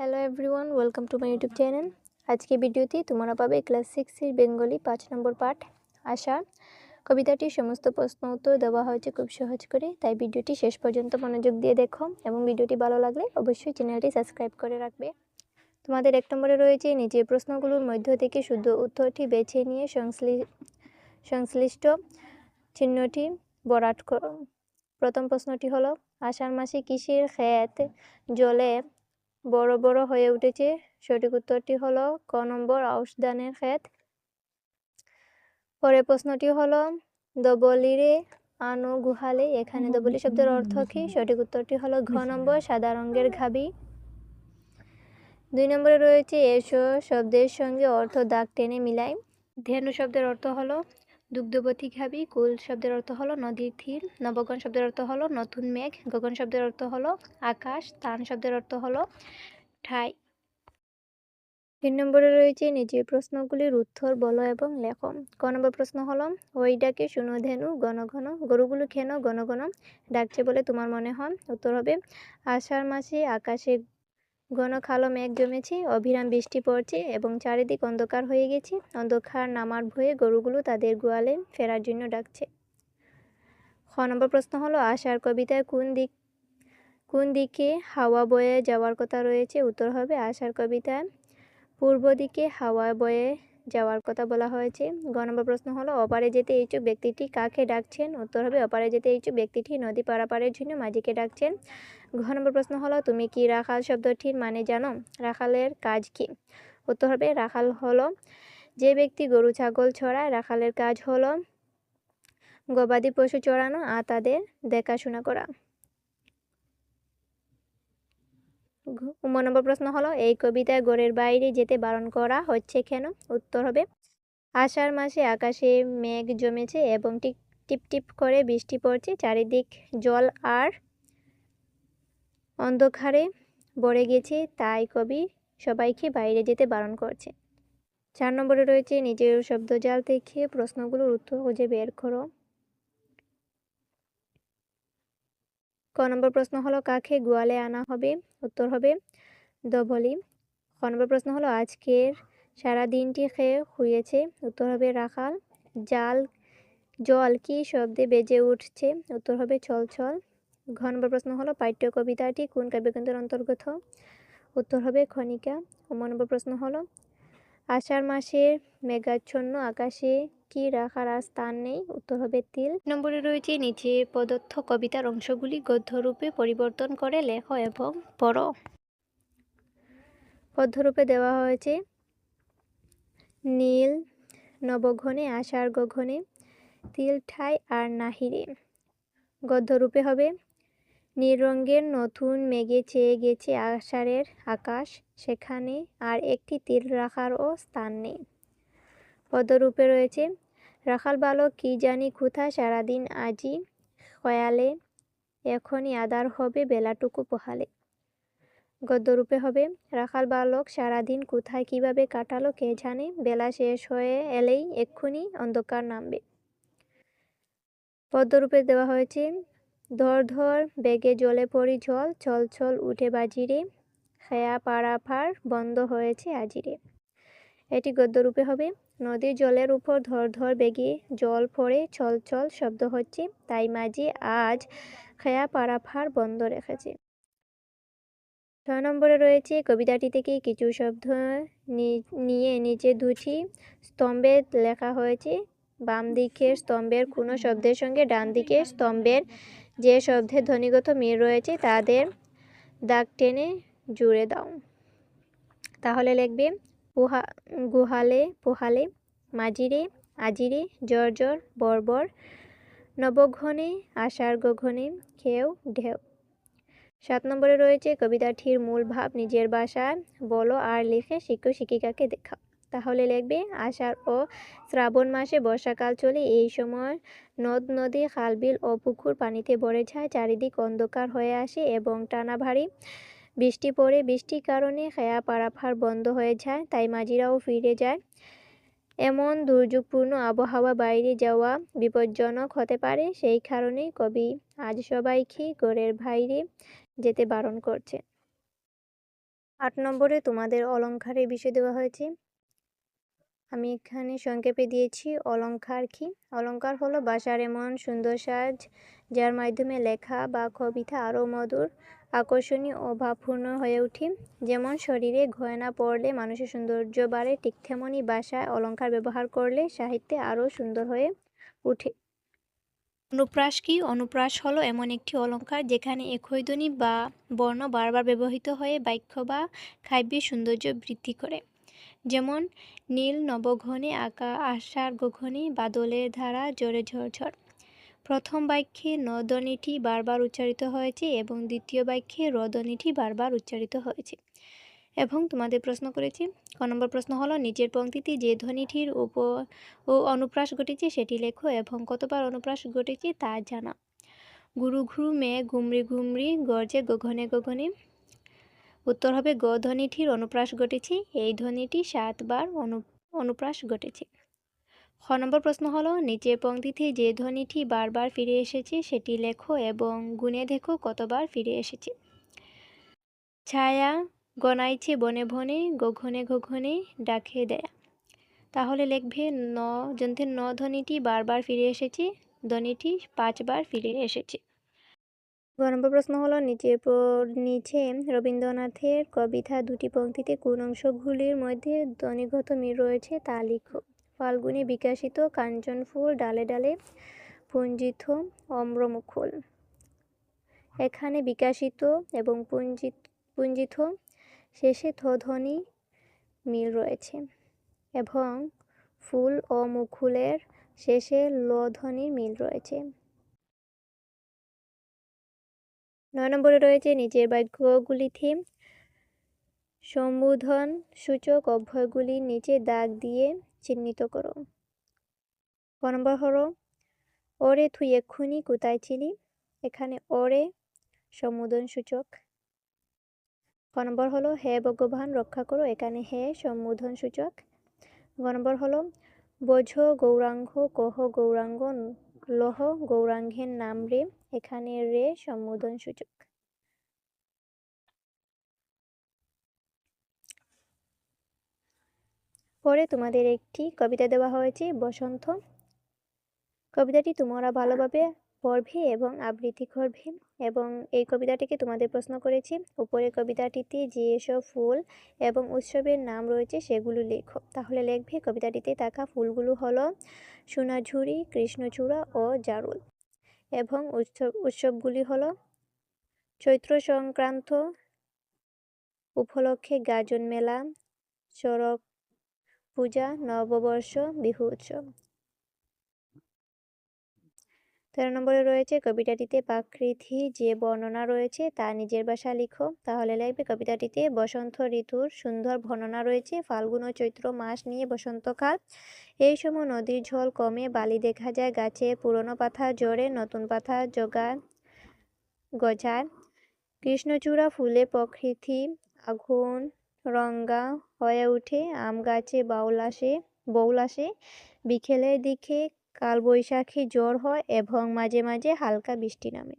Hello everyone welcome to my YouTube channel আজকে ভিডিওতে তোমরা পাবে ক্লাস সিক্সের বেঙ্গলি পাঁচ নম্বর পাঠ। আশা কবিতাটির সমস্ত প্রশ্ন উত্তর দেওয়া হয়েছে খুব সহজ করে, তাই ভিডিওটি শেষ পর্যন্ত মনোযোগ দিয়ে দেখো এবং ভিডিওটি ভালো লাগলে অবশ্যই চ্যানেলটি সাবস্ক্রাইব করে রাখবে। তোমাদের এক নম্বরে রয়েছে নিচের প্রশ্নগুলোর মধ্য থেকে শুদ্ধ উত্তরটি বেছে নিয়ে সংশ্লিষ্ট চিহ্নটি বরাট করো। প্রথম প্রশ্নটি হলো, আষাঢ় মাসে কৃষির ক্ষেত, জলে বড় বড় হয়ে উঠেছে। সঠিক উত্তরটি হলো ক নম্বর আউশ ধানের ক্ষেত। পরের প্রশ্নটি হলো দবলিরে আনো গুহালে এখানে দবলি শব্দের অর্থ কি? সঠিক উত্তরটি হলো ঘ নম্বর সাদা রঙের ঘাবি। দুই নম্বরে রয়েছে এসো শব্দের সঙ্গে অর্থ দাগ টেনে মিলাই। ধেনু শব্দের অর্থ হলো দুগ্ধবতী ঘাবি কুল শব্দের অর্থ হলো নদীর থির নবগণ শব্দের অর্থ হলো নতুন মেঘ, গগন শব্দের অর্থ হলো আকাশ, তান শব্দের অর্থ হলো ঠাই। তিন নম্বরে রয়েছে নিজের প্রশ্নগুলির উত্তর বলো এবং লেখো। ক নম্বর প্রশ্ন হলো ওই ডাকে শুনো ধেনু ঘন ঘন গরুগুলো খেনো ঘন ঘন ডাকছে বলে তোমার মনে হয়? উত্তর হবে, আষাঢ় মাসে আকাশে ঘন খালো মেঘ জমেছে অবিরাম বৃষ্টি পড়ছে এবং চারিদিক অন্ধকার হয়ে গেছে। অন্ধকার নামার ভয়ে গরুগুলো তাদের গোয়ালে ফেরার জন্য ডাকছে। খ নম্বর প্রশ্ন হলো, আশার কবিতায় কোন দিক, কোন দিকে হাওয়া বয়ে যাওয়ার কথা রয়েছে? উত্তর হবে, আশার কবিতায়, পূর্ব দিকে হাওয়া বয়ে যাওয়ার কথা বলা হয়েছে। গ নম্বর প্রশ্ন হলো, অপারে যেতে ইচ্ছুক ব্যক্তিটি কাকে ডাকছেন? উত্তর হবে, অপারে যেতে ইচ্ছুক ব্যক্তিটি নদী পারাপারের জন্য মাঝিকে ডাকছেন। ঘ নম্বর প্রশ্ন হলো, তুমি কি রাখাল শব্দটির মানে জানো? রাখালের কাজ কি? উত্তর হবে, রাখাল হলো যে ব্যক্তি গরু, ছাগল ছড়ায়। রাখালের কাজ হলো গবাদি পশু চড়ানো আর তাদের দেখাশোনা করা। নম্বর প্রশ্ন হলো, এই কবিতায় গোরের বাইরে যেতে বারণ করা হচ্ছে কেন? উত্তর হবে, আষাঢ় মাসে আকাশে মেঘ জমেছে এবং টিপ টিপ টিপ করে বৃষ্টি পড়ছে। চারিদিক জল আর অন্ধকারে ভরে গেছে, তাই কবি সবাইকে বাইরে যেতে বারণ করছে। চার নম্বরে রয়েছে, নিজের শব্দজাল থেকে প্রশ্নগুলোর উত্তর খুঁজে বের করো। ক নম্বর প্রশ্ন হলো, কাকে গোয়ালে আনা হবে? উত্তর হবে দবলি ক নম্বর প্রশ্ন হলো, আজকের সারা দিনটি খেয়ে শুয়েছে উত্তর হবে, রাখাল। জাল, জল কি শব্দে বেজে উঠছে? উত্তর হবে ছল ছল ঘ নম্বর প্রশ্ন হলো পাঠ্য কবিতাটি কোন কাব্যগ্রন্থের অন্তর্গত? উত্তর হবে, খনিকা। ম নম্বর প্রশ্ন হলো, আষাঢ় মাসের মেঘাচ্ছন্ন আকাশে কি রাখার আর স্থান নেই। উত্তর হবে তিল। নম্বরে রয়েছে নিচে প্রদত্ত কবিতার অংশগুলি গদ্যরূপে পরিবর্তন করে লেখ এবং পড়ো। পদ্যরূপে দেওয়া হয়েছে, নীল নবঘনে আষাঢ় গঘনে, তিল ঠাই আর নাহিরে। গদ্যরূপে হবে নীল রঙের নতুন মেঘে চেয়ে গেছে আষাঢ়ের আকাশ, সেখানে আর একটি তিল রাখারও স্থান নেই। পদরূপে রয়েছে। রাখাল বালক, কি জানি কোথায়, সারাদিন আজি খয়ালে, এখনই আদার হবে, বেলাটুকু পোহালে। গদ্যরূপে হবে, রাখাল বালক, সারাদিন কোথায়, কীভাবে কাটালো, কে জানে, বেলা শেষ হয়ে এলেই এক্ষুনি অন্ধকার নামবে। পদ্মরূপে দেওয়া হয়েছে, ধর ধর, বেগে জলে পড়ি জল, ছল ছল উঠে বাজিরে, খেয়া পাড়াফার বন্ধ হয়েছে আজিরে। এটি গদ্যরূপে হবে। নদীর জলের উপর ধর ধর বেগে জল পড়ে ছল ছল শব্দ হচ্ছে। তাই মাঝি আজ খেয়া পারাফার বন্ধ রেখেছে। ছয় নম্বরে রয়েছে, কবিতাটি থেকে কিছু শব্দ নিয়ে নিচে দুটি স্তম্ভে লেখা হয়েছে। বাম দিকের স্তম্ভের কোনো শব্দের সঙ্গে ডান দিকের স্তম্ভের যে শব্দের ধ্বনিগত মিল রয়েছে, তাদের দাগ টেনে জুড়ে দাও। তাহলে লিখবে পোহা, গুহালে, পোহালে, মাজিরে, আজিরে জর জর বর্বর, নবঘনে আষাঢ় গঘনে খেউ ঢেউ সাত নম্বরে রয়েছে কবিতাটির মূল ভাব, নিজের ভাষায় বলো আর লিখে শিক্ষক, শিক্ষিকাকে দেখাও। তাহলে লিখবে, আষাঢ় ও শ্রাবণ মাসে বর্ষাকাল চলে, এই সময় নদ, নদী, খালবিল ও পুকুর পানিতে ভরে যায়, চারিদিক অন্ধকার হয়ে আসে এবং টানা ভারী বৃষ্টি পড়ে, বৃষ্টির কারণে খেয়া পারাফার বন্ধ হয়ে যায়, তাই মাঝিরাও ফিরে যায়। এমন দুর্যোগপূর্ণ আবহাওয়া বাইরে যাওয়া বিপজ্জনক হতে পারে, সেই কারণেই কবি আজ সবাইকে ঘরের বাইরে যেতে বারণ করছে। আট নম্বরে তোমাদের অলঙ্কারের বিষয় দেওয়া হয়েছে। আমি এখানে সংক্ষেপে দিয়েছি, অলঙ্কার কি? অলঙ্কার হলো বাসার এমন সুন্দর সাজ, যার মাধ্যমে লেখা বা কবিতা আরও মধুর আকর্ষণীয় ও ভাবপূর্ণ হয়ে ওঠে যেমন শরীরে গয়না পরলে মানুষের সৌন্দর্য বাড়ে, ঠিক তেমনই ভাষায় অলঙ্কার ব্যবহার করলে সাহিত্যে আরও সুন্দর হয়ে ওঠে অনুপ্রাস কি? অনুপ্রাস হলো এমন একটি অলঙ্কার যেখানে একই বা বর্ণ বারবার ব্যবহৃত হয়ে বাক্য বা কাব্যের সৌন্দর্য বৃদ্ধি করে। যেমন, নীল নবঘনে আঁকা আশার গগনে বাদলের ধারা জোরে ঝরঝর। প্রথম বাক্যে নদনীটি বারবার উচ্চারিত হয়েছে এবং দ্বিতীয় বাক্যে রদনীটি বারবার উচ্চারিত হয়েছে। এবং তোমাদের প্রশ্ন করেছি, ক নম্বর প্রশ্ন হলো নিচের পংক্তিতে যে ধ্বনিটির উপ ও অনুপ্রাস ঘটেছে সেটি লেখো এবং কতবার অনুপ্রাস ঘটেছে তা জানা গুরু ঘুরু মেয়ে গুমরি গুমরি গর্জে গগনে গগনে উত্তর হবে, গ ধ্বনিটির অনুপ্রাস ঘটেছে, এই ধ্বনিটি সাতবার অনু, অনুপ্রাস ঘটেছে। খ নম্বর প্রশ্ন হলো, নিচের পংক্তিতে যে ধ্বনিটি বারবার ফিরে এসেছে, সেটি লেখো এবং গুণে দেখো কতবার ফিরে এসেছে। ছায়া গনাইছে বনে বনে, গঘনে গঘনে ডাকে দেয়া। তাহলে লিখবে ন যন্ত্রের ন ধ্বনিটি বারবার ফিরে এসেছে, ধ্বনিটি পাঁচবার ফিরে এসেছে। গ নম্বর প্রশ্ন হলো নিচে নিচে রবীন্দ্রনাথের কবিতা দুটি পংক্তিতে কোন অংশগুলির মধ্যে ধ্বনিগত মিল রয়েছে তা লিখো। ফাল্গুনে বিকাশিত কাঞ্চন ফুল, ডালে ডালে পুঞ্জিত অম্রমুকুল। এখানে বিকাশিত এবং পুঞ্জিত পুঞ্জিত শেষে ধ্বনি মিল রয়েছে এবং ফুল ও মুকুলের শেষে ল ধ্বনির মিল রয়েছে। নয় নম্বরে রয়েছে নিচের বাক্যগুলিতে সম্বোধন সূচক অভ্যয়গুলির নিচে দাগ দিয়ে চিহ্নিত করো ক নম্বর হলো ওরে তুই এক্ষুনি কোথায় ছিলি এখানে ওরে সম্বোধন সূচক। ক নম্বর হলো হে ভগবান রক্ষা করো এখানে হে সম্বোধন সূচক। গ নম্বর হলো বোঝ গৌরাঙ্গ কহ গৌরাঙ্গ লহ গৌরাঙ্গের নাম রে এখানে রে সম্বোধন সূচক। পরে তোমাদের একটি কবিতা দেওয়া হয়েছে, বসন্ত। কবিতাটি তোমরা ভালোভাবে পড়বে এবং আবৃত্তি করবে এবং এই কবিতাটিকে তোমাদের প্রশ্ন করেছি, উপরে কবিতাটিতে যেসব ফুল এবং উৎসবের নাম রয়েছে সেগুলো লেখো। তাহলে লিখবে, কবিতাটিতে থাকা ফুলগুলো হলো সোনাঝুরি, কৃষ্ণচূড়া ও জারুল এবং উৎসব উৎসবগুলি হলো চৈত্র সংক্রান্ত, উপলক্ষে গাজন মেলা চড়ক পূজা, নববর্ষ, বিহু উৎসব। তেরো নম্বরে রয়েছে কবিতাটিতে প্রাকৃতি যে বর্ণনা রয়েছে তা নিজের ভাষা লিখো। তাহলে লাগবে কবিতাটিতে বসন্ত ঋতুর সুন্দর বর্ণনা রয়েছে। ফাল্গুন ও চৈত্র মাস নিয়ে বসন্তকাল এই সময় নদীর জল কমে, বালি দেখা যায় গাছে, পুরনো পাতা জড়ে নতুন পাতা জোগায় গজায় কৃষ্ণচূড়া ফুলে প্রকৃতি, আগুন রঙ্গা হয়ে ওঠে আম গাছে বাউল আসে, বউল আসে। বিকেলের দিকে কালবৈশাখী জ্বর হয় এবং মাঝে মাঝে হালকা বৃষ্টি নামে।